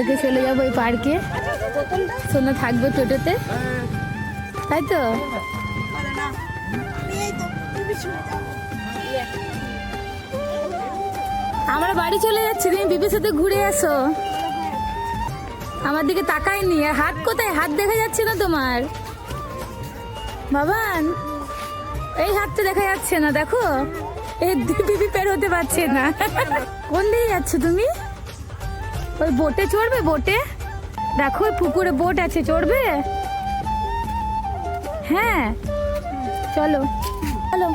পার্কে চলে যাব ওই পার্কে। সোনা থাকবে টোটোতে। তাই তো? আমরা বাড়ি চলে যাচ্ছি, তুমি বিপির সাথে ঘুরে আসো। আমার দিকে তাকায়নি, আর হাত কোথায়? হাত দেখা যাচ্ছে না তোমার। বাবান এই হাতটা দেখা যাচ্ছে না, দেখো। এই বিপি পের হতে পারছে না। কোন দিকে যাচ্ছ তুমি? ওই বোটে চড়বে, বোটে? দেখো, ওই পুকুরে বোট আছে, চড়বে? হ্যাঁ। চলো। চলো।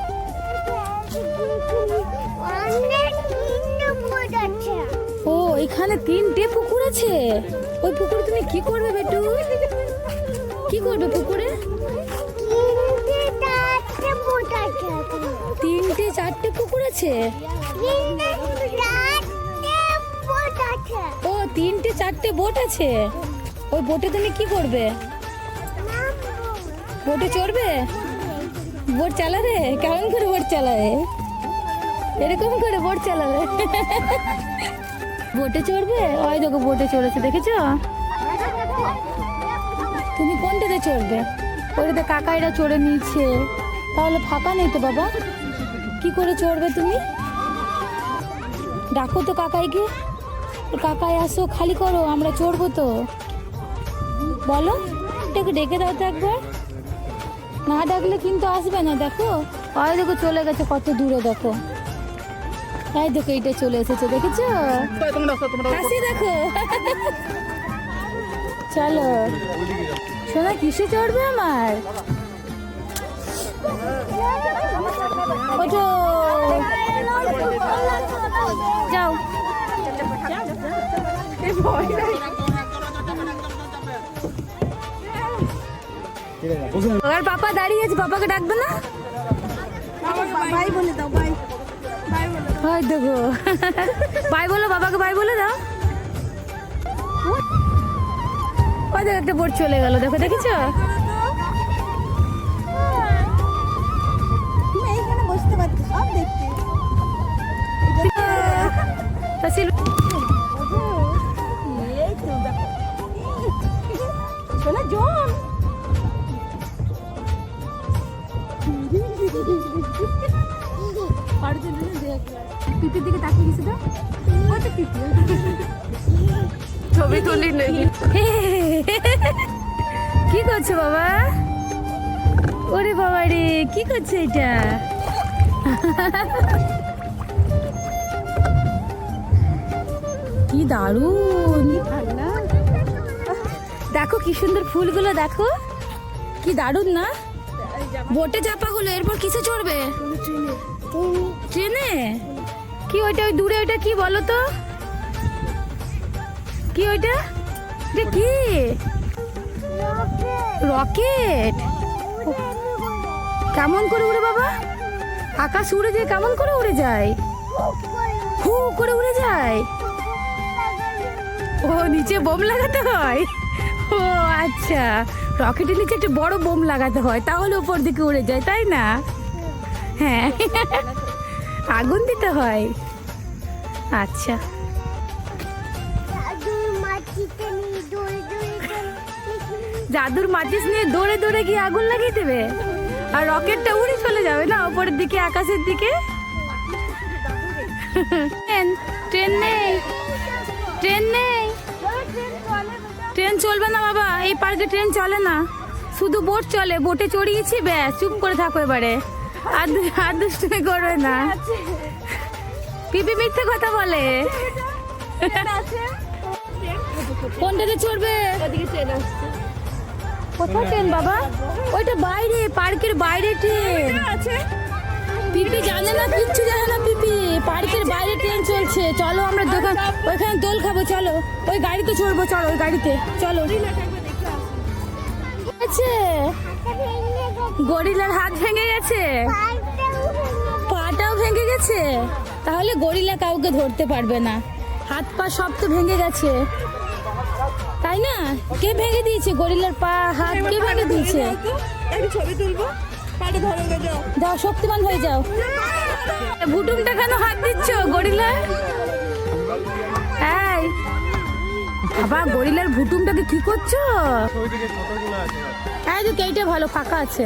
ও, এখানে তিনটে পুকুর আছে? ওই পুকুরে তুমি কি করবে, বেটু? কি করবে পুকুরে? তিনটে, চারটে পুকুর আছে? ও, তিনটে, চারটে বোট আছে? ওই বোটে তুমি কি করবে? বোটে চড়বে? বোট চালাবে? কেমন করে বোট চালাবে? এরকম করে বোট চালাবে? বোটে চড়বে? ওই দেখো বোটে চড়েছে, দেখেছ? তুমি কোনটাতে চড়বে? ওইটাতে কাকাইরা চড়ে নিচ্ছে তাহলে ফাঁকা নেই তো বাবা? কি করে চড়বে তুমি? ডাকো তো কাকাইকে। কাকাই আসো খালি করো আমরা চড়বো তো। বলো এটাকে ডেকে দাও তো একবার। না ডাকলে কিন্তু আসবে না দেখো। ওই দেখো চলে গেছে কত দূরে দেখো। এই দেখো এটা চলে এসেছে দেখেছ? হাসি দেখো। চলো। সোনা কিসে চড়বে আমার? আর পাপা দাঁড়িয়ে আছে পাপাকে ডাকবে না? বাই বলে দাও বাই হয় দেখো। বাই বলো, বাবাকে বাই বলে দাও। ওই দেখো, একটা বোট চলে গেল, দেখো, দেখেছ? তুমি এইখানে ছবি তুলি নেই। কি করছ বাবা? ওরে বাবা রে, কি করছে এটা? কি দারুণ। দেখো কি সুন্দর ফুলগুলো, দেখো। কি দারুণ না? বোটে চাপা হলো, এরপর কিসে চড়বে? ট্রেনে? কি ওইটা ওই দূরে, ওইটা কি বলো তো? কি ওইটা? এটা কি? রকেট। কেমন করে উড়ে বাবা? আকাশ উড়ে যায়, কেমন করে উড়ে যায়? হু করে উড়ে যায়। ও, নিচে বোম লাগাতে হয়? ও আচ্ছা। রকেটের নিচে একটা বড় বোম লাগাতে হয় তাহলে উপর দিকে উড়ে যায় তাই না? হ্যাঁ। আগুন দিতে হয়। আচ্ছা। জাদুর মাচিস নিয়ে দৌড়ে দৌড়ে গিয়ে আগুন লাগিয়ে দেবে? আর রকেটটা উড়ে চলে যাবে না উপরের দিকে আকাশের দিকে? ট্রেন ট্রেন নেই। ট্রেন নেই। ট্রেন চলবে না বাবা। এই পার্কে ট্রেন চলে না। শুধু বোট চলে, বোটে চড়িয়েছি, ব্যাস, চুপ করে থাকো এবারে। আর আর দুষ্টুমি করবে না। পিপি মিথ্যে কথা বলে। কোনটাতে চড়বে? কোথায় ট্রেন, বাবা? ওইটা বাইরে, পার্কের বাইরে ট্রেন। পিপি জানে না, কিচ্ছু জানে না পিপি। পার্কের বাইরে ট্রেন চলছে। চলো আমরা দোকান ওইখানে দোল খাব, চলো। ওই গাড়িতে চড়বো, চলো, ওই গাড়িতে। চলো। আছে গরিলার হাত ভেঙে গেছে? পাটাও ভেঙে গেছে? তাহলে গরিলা কাউকে ধরতে পারবে না। হাত পা সব তো ভেঙে গেছে। তাই না? কে ভেঙে দিয়েছে? গরিলার পা, হাত কে ভেঙে দিয়েছে? যাও শক্তিমান হয়ে যাও। ভুটুমটা কেন হাত দিচ্ছ গরিলা এই বাবা গরিলার ভুটুমটাকে কি করছ? ছোটগুলো তো এইটা ভালো ফাঁকা আছে।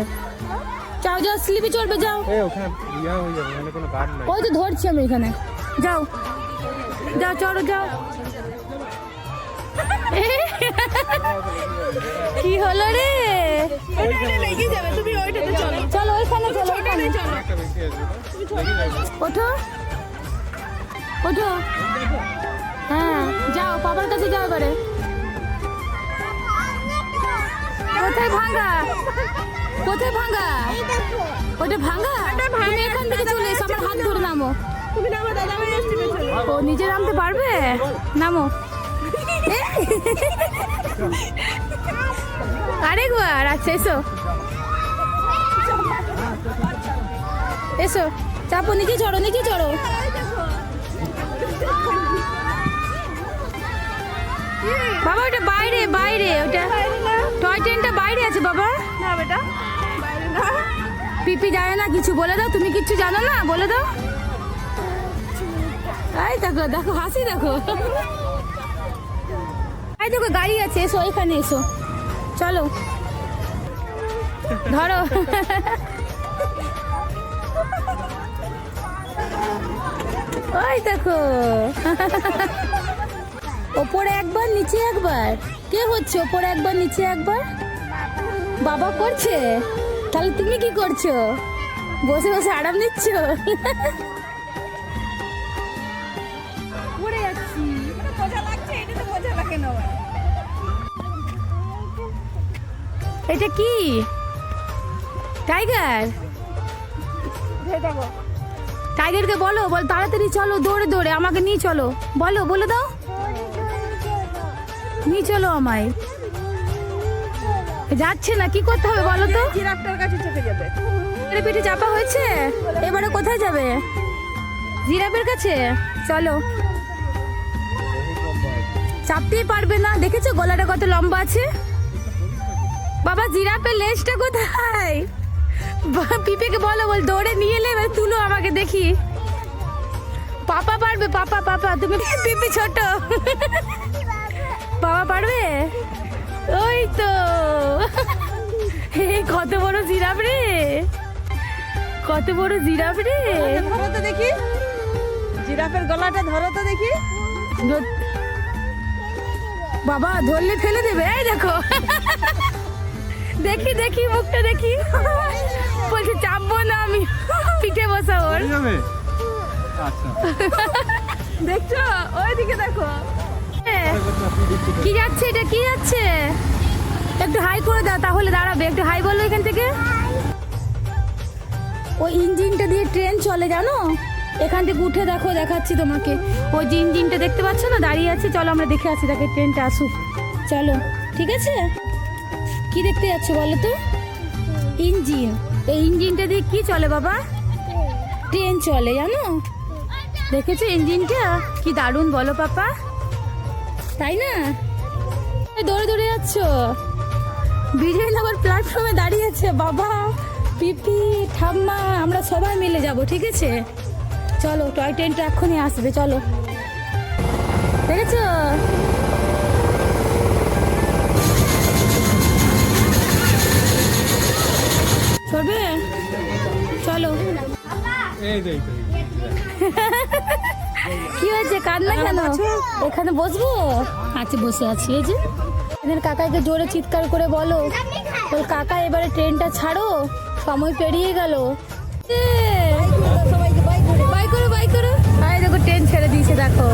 যাও যাও স্লিপে চলবে যাও। ইয়া হয়ে ওই তো ধরছি আমি এখানে। যাও। যাও চলো যাও। কি হলো রে? চলো। ওইখানে চলো। ওঠো। ওঠো। হ্যাঁ। যাও বাবার কাছে যাও এবারে। কোথায় ভাঙা কোথায় ভাঙা ওটা ভাঙা তুমি এখান থেকে চলে এসো আমার হাত ধরে নামো। তুমি না আমার দাদা ও নিজে নামতে পারবে? নামো। আরেকবার আচ্ছা এসো। এসো চাপো নিচে চড়ো নিচে চড়ো। বাবা ওটা বাইরে বাইরে ওটা টয় ট্রেনটা বাইরে আছে বাবা। না বেটা বাইরে না। পিপি জানে না কিছু বলে দাও তুমি কিচ্ছু জানো না বলে দাও। এই দেখো দেখো হাসি দেখো। এই দেখো গাড়ি আছে এসো এখানে এসো। চলো। ধরো। ওই দেখো। ওপরে একবার নিচে একবার। কে হচ্ছে ওপরে একবার নিচে একবার? বাবা করছে? তাহলে তুমি কি করছ? বসে বসে আরাম নিচ্ছ এটা কি? টাইগার? টাইগারকে বলো বল তাড়াতাড়ি চলো দৌড়ে দৌড়ে আমাকে নিয়ে চলো। বলো বলে দাও। নিয়ে চলো আমায়। যাচ্ছে না কি করতে হবে বলো তো? জিরাফটার কাছে চেপে যাবে। এবারে পিঠে চাপা হয়েছে? এবারে কোথায় যাবে? জিরাফের কাছে? চলো। চাপতেই পারবে না। দেখেছ গলাটা কত লম্বা আছে? বাবা জিরাফের লেজটা কোথায়? পিপেকে বলো বল দৌড়ে নিয়ে এলে এবার তুলো আমাকে দেখি। পাপা পারবে পাপা পাপা তুমি পিপি ছোট। বাবা পারবে? ওই তো। এই কত বড় জিরাফ রে। কত বড় জিরাফ রে। ধরো তো দেখি। জিরাফের গলাটা ধরো তো দেখি। বাবা ধরলে ফেলে দেবে এই দেখো। দেখি দেখি মুখটা দেখি। বলছে চাপবো না আমি। পিঠে বসা ওর আচ্ছা। দেখছ? ওইদিকে দেখো। কি যাচ্ছে এটা? কি যাচ্ছে? একটু হাই করে দাও, তাহলে দাঁড়াবে। একটু হাই বলো এখান থেকে। ওই ইঞ্জিনটা দিয়ে ট্রেন চলে, জানো? এখান থেকে উঠে দেখো, দেখাচ্ছি তোমাকে। ওই যে ইঞ্জিনটা দেখতে পাচ্ছ না, দাঁড়িয়ে আছে, চলো আমরা দেখে আসি, তাকে ট্রেনটা আসুক। চলো, ঠিক আছে? কি দেখতে যাচ্ছ বলো তো? ইঞ্জিন। এই ইঞ্জিনটা দিয়ে কি চলে বাবা? ট্রেন চলে, জানো? দেখেছ ইঞ্জিনটা? কি দারুণ, বলো পাপা। তাই না? দৌড়ে দৌড়ে যাচ্ছ? বিজয়নগর প্ল্যাটফর্মে দাঁড়িয়েছে বাবা। পিপি ঠাম্মা আমরা সবাই মিলে যাব ঠিক আছে? চলো টয় ট্রেনটা এক্ষুনি আসবে চলো। দেখেছ? চলবে চলো। এই। কি হয়েছে? কান্না কেন? এখানে বসবো? আচ্ছা বসে আছি এই যে। এদের কাকাকে জোরে চিৎকার করে বলো। বল কাকা এবারে ট্রেনটা ছাড়ো সময় পেরিয়ে গেল। বাই করো বাই করো আয় দেখো ট্রেন ছেড়ে দিয়েছে দেখো।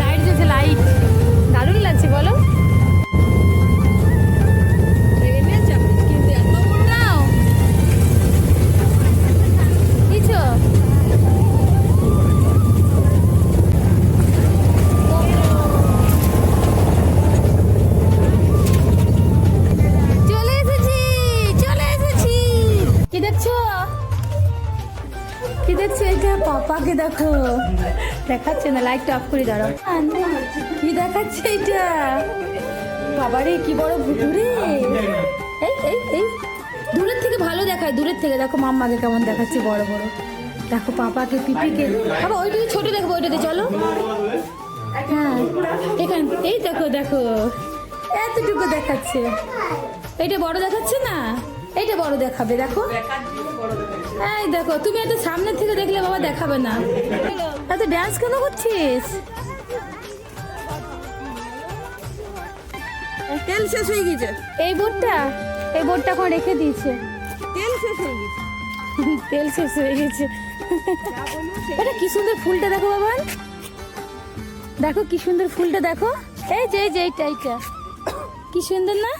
লাইট জ্বলছে লাইট দারুণ লাগছে বলো। দেখাচ্ছে না লাইটটা অফ করে দাঁড়াও। কি দেখাচ্ছে এটা? বাবারে, কি বড় ভুতুরে এই এই এই। দূরের থেকে ভালো দেখায়, দূরের থেকে। দেখো মাম্মাকে কেমন দেখাচ্ছে বড় বড়। দেখো পাপাকে, পিপিকে। বাবা ওইটাতে ছোট দেখব ওইটাতে চলো। হ্যাঁ এখান এই দেখো দেখো। এতটুকু দেখাচ্ছে। এইটা বড় দেখাচ্ছে না? এইটা বড় দেখাবে দেখো। এই দেখো তুমি এত সামনে থেকে দেখলে বাবা দেখাবে না। এত ড্যান্স কেন করছিস? তেল শেষ হয়ে গেছে। এই বোর্ডটা? এই বোর্ডটা এখন রেখে দিয়েছে। তেল শেষ হয়ে গেছে। তেল শেষ হয়ে গেছে। এটা কি সুন্দর ফুলটা দেখো বাবা। দেখো কি সুন্দর ফুলটা দেখো। এই যে এই যে এইটা এইটা। কি সুন্দর না?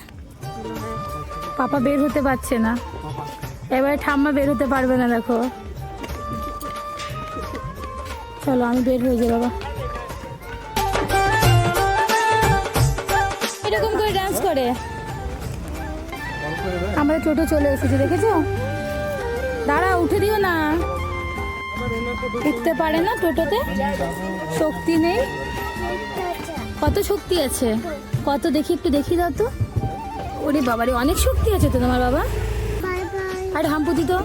পাপা বের হতে পারছে না। এবারে ঠাম্মা বের হতে পারবে না, দেখো। চলো, আমি বের হয়ে যাই, বাবা। এরকম করে ডান্স করে। আমরা টোটো চলে এসেছি, দেখেছ? দাঁড়া উঠে দিও না। উঠতে পারে না টোটোতে। শক্তি নেই। কত শক্তি আছে? কত, দেখি একটু দেখি দাও তো। ওরে বাবারে অনেক শক্তি আছে তো তোমার বাবা আর হাম্পুতি তো।